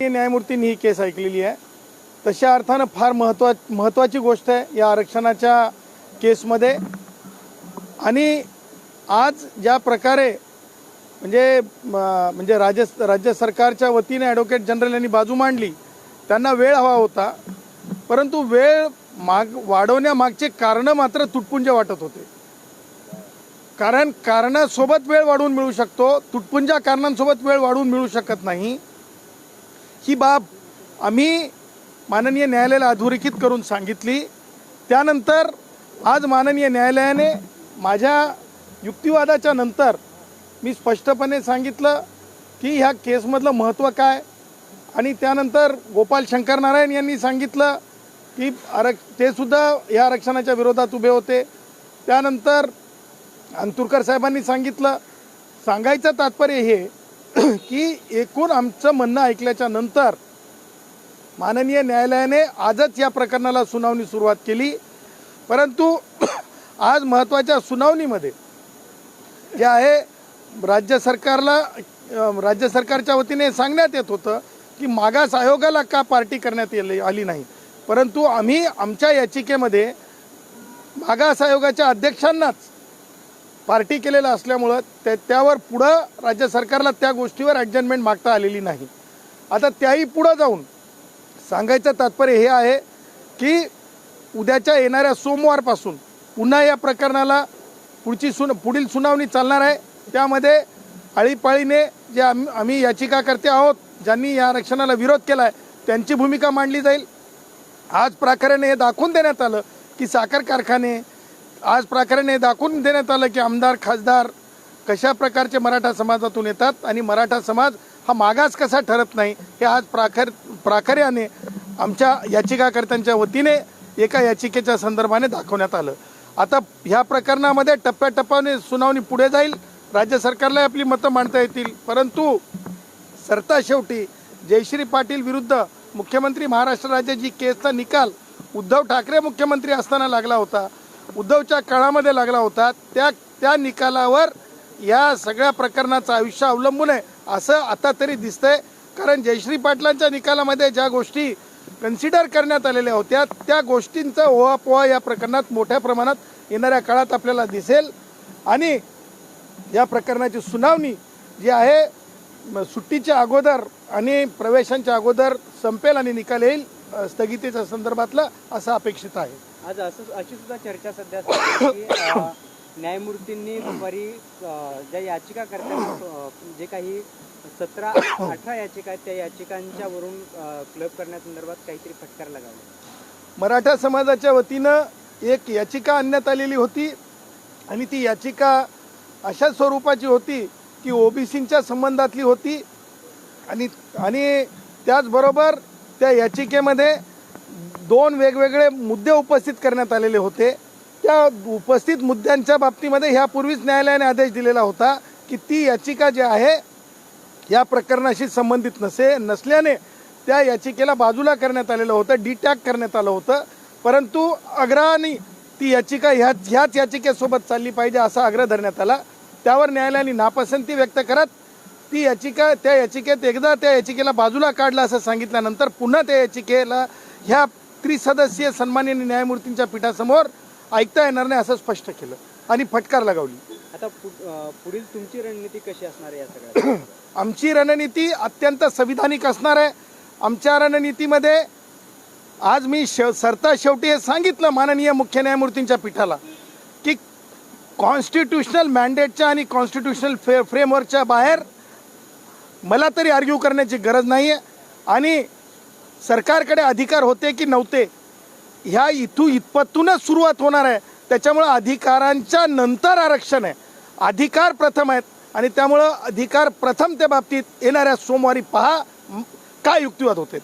न्यायमूर्तींनी ही केस ऐकलेली आहे. तशा अर्थानं फार महत्वा महत्त्वाची गोष्ट आहे या आरक्षणाच्या केसमध्ये. आणि आज ज्या प्रकारे म्हणजे म्हणजे राज्य राज्य सरकारच्या वतीने ॲडव्होकेट जनरल यांनी बाजू मांडली त्यांना वेळ हवा होता. परंतु वेळ माग वाढवण्यामागचे कारणं मात्र तुटपुंजे वाटत होते. कारण कारणासोबत वेळ वाढवून मिळू शकतो तुटपुंजा कारणांसोबत वेळ वाढवून मिळू शकत नाही. ही बाब आम्ही माननीय न्यायालयाला अधोरेखित करून सांगितली. त्यानंतर आज माननीय न्यायालयाने माझ्या युक्तिवादाच्या नंतर मी स्पष्टपणे सांगितलं की ह्या केसमधलं महत्त्व काय? आणि त्यानंतर गोपाल शंकर नारायण यांनी सांगितलं की आरक्ष ते सुद्धा या आरक्षणाच्या विरोधात उभे होते. त्यानंतर अंतुरकर साहेबांनी सांगितलं सांगायचं तात्पर्य हे की एकूण आमचं म्हणणं ऐकल्याच्या नंतर माननीय न्यायालयाने आजच या प्रकरणाला सुनावणी सुरुवात केली. परंतु आज महत्त्वाच्या सुनावणीमध्ये जे आहे राज्य सरकारला राज्य सरकारच्या वतीने सांगण्यात येत होतं की मागास आयोगाला का पार्टी करण्यात येली आली नाही. परंतु आम्ही आमच्या याचिकेमध्ये मागास आयोगाच्या अध्यक्षांनाच पार्टी केलेलं असल्यामुळं त्या त्यावर पुढं राज्य सरकारला त्या गोष्टीवर ॲडजस्टमेंट मागता आलेली नाही. आता त्याही पुढं जाऊन सांगायचं तात्पर्य हे आहे की उद्याच्या येणाऱ्या सोमवारपासून पुन्हा या प्रकरणाला पुढची सुन पुढील सुनावणी चालणार आहे. त्यामध्ये आळीपाळीने जे आम्ही आम्ही याचिकाकर्ते आहोत ज्यांनी या आरक्षणाला विरोध केला आहे त्यांची भूमिका मांडली जाईल. आज प्राकाराने हे दाखवून देण्यात आलं की साखर कारखाने आज प्राकाराने हे दाखवून देण्यात आलं की आमदार खासदार कशा प्रकारचे मराठा समाजातून येतात आणि मराठा समाज हा मागास कसा ठरत नाही हे आज प्राखर प्राखर्याने आमच्या याचिकाकर्त्यांच्या वतीने एका याचिकेच्या संदर्भाने दाखवण्यात आलं. आता ह्या प्रकरणामध्ये टप्प्याटप्प्याने सुनावणी पुढे जाईल राज्य सरकारला आपली मतं मांडता येतील परंतु सरता शेवटी जयश्री पाटील विरुद्ध मुख्यमंत्री महाराष्ट्र राज्याची केसचा निकाल उद्धव ठाकरे मुख्यमंत्री असताना लागला होता. उद्धवच्या काळामध्ये लागला होता त्या त्या निकालावर या सगळ्या प्रकरणाचं आयुष्य अवलंबून आहे असं आता तरी दिसतंय. कारण जयश्री पाटलांच्या निकालामध्ये ज्या गोष्टी कन्सिडर करण्यात आलेल्या होत्या त्या गोष्टींचा ओहापोहा या प्रकरणात मोठ्या प्रमाणात येणाऱ्या काळात आपल्याला दिसेल. आणि या प्रकरणाची सुनावणी जी आहे सुट्टीच्या अगोदर आणि प्रवेशांच्या अगोदर संपेल आणि निकाल येईल स्थगितीच्या संदर्भातलं असं अपेक्षित आहे. आज असं अशी सुद्धा चर्चा सध्या आहे की न्यायमूर्तींनी दुपारी ज्या याचिका करतात जे काही सतरा अठरा याचिका आहेत त्या याचिकांच्या वरून क्लब करण्यासंदर्भात काहीतरी फटकार लगावला. मराठा समाजाच्या वतीनं एक याचिका आणण्यात आलेली होती आणि ती याचिका अशा स्वरूपाची होती की ओबीसींच्या संबंधातली होती आणि आणि त्याचबरोबर त्या याचिकेमध्ये दोन वेगवेगळे मुद्दे उपस्थित करण्यात आलेले होते. त्या उपस्थित मुद्द्यांच्या बाबतीमध्ये ह्यापूर्वीच न्यायालयाने आदेश दिलेला होता की ती याचिका जी आहे या प्रकरणाशी संबंधित नसे नसल्याने त्या याचिकेला बाजूला करण्यात आलेलं होतं डिटॅक करण्यात आलं होतं. परंतु अग्रहाने ती याचिका ह्या ह्याच याचिकेसोबत चालली पाहिजे असा आग्रह धरण्यात आला. त्यावर न्यायालयाने नापसंती व्यक्त करत ती याचिका त्या याचिकेत एकदा त्या याचिकेला बाजूला काढला असं सांगितल्यानंतर पुन्हा त्या याचिकेला ह्या त्रिसदस्यीय सन्माननीय न्यायमूर्तींच्या पीठासमोर ऐकता येणार नाही असं स्पष्ट केलं आणि फटकार लगावली. आता पुढील तुमची रणनीती कशी असणार आहे या सगळ्या आमची रणनीती अत्यंत संविधानिक असणार आहे. आमच्या रणनीतीमध्ये आज मी शेव सरता शेवटी हे सांगितलं माननीय मुख्य न्यायमूर्तींच्या पीठाला की कॉन्स्टिट्युशनल मॅन्डेटच्या आणि कॉन्स्टिट्युशनल फे फ्रेमवर्कच्या बाहेर मला तरी आर्ग्यू करण्याची गरज नाही आहे आणि सरकारकडे अधिकार होते की नव्हते? ह्या इथू इथपातूनच सुरुवात होणार आहे. त्याच्यामुळं अधिकारांच्या नंतर आरक्षण आहे. अधिकार प्रथम आहेत आणि त्यामुळं अधिकार प्रथम त्या बाबतीत येणाऱ्या सोमवारी पहा काय युक्तिवाद होते